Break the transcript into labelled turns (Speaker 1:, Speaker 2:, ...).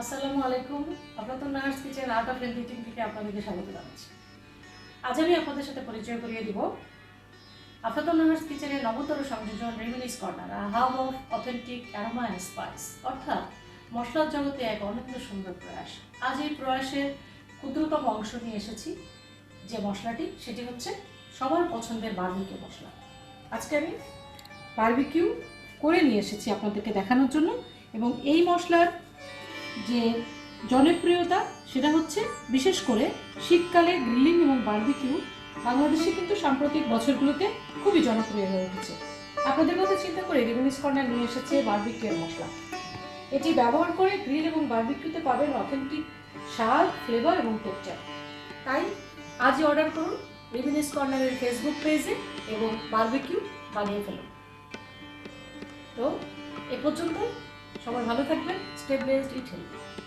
Speaker 1: আসসালামু আলাইকুম। আপনাদের nurse kitchen art of editing থেকে আপনাদেরকে স্বাগত জানাচ্ছি। আজ আমি আপনাদের সাথে পরিচয় করিয়ে দিব। আফাতন নার্স কিচেনের নবতর সংযোজন reminisce corner hub of authentic aroma and spice. অর্থাৎ মশলার জগতে এক অনন্য সুন্দর প্রয়াস। আজ এই প্রয়াসের ক্ষুদ্রতম অংশ নিয়ে এসেছি। যে মশলাটি, সেটি হচ্ছে সবার পছন্দের বার্বিকিউ মশলা। আজকে আমি বার্বিকিউ করে নিয়ে এসেছি আপনাদেরকে দেখানোর জন্য এবং এই মশলার যে জনপ্রিয়তা, সেটা হচ্ছে বিশেষ করে শীতকালে গ্রিলিং এবং বারবিকিউ বাংলাদেশে কিন্তু সাম্প্রতিক বছরগুলোতে খুবই জনপ্রিয় হয়ে উঠেছে। আপনাদের কথা চিন্তা করে রেভিনিস কর্নার নিয়ে এসেছে বারবিকিউর মশলা। এটি ব্যবহার করে গ্রিল এবং বার্বিকিউতে পাবেন অথেন্টিক স্বাদ, ফ্লেভার এবং টেক্সচার। তাই আজই অর্ডার করুন রেভিনিস কর্নারের ফেসবুক পেজে এবং বার্বিকিউ বানিয়ে ফেলুন। তো, এ পর্যন্ত সবাই ভালো থাকবেন স্টেপ ইট হেল্প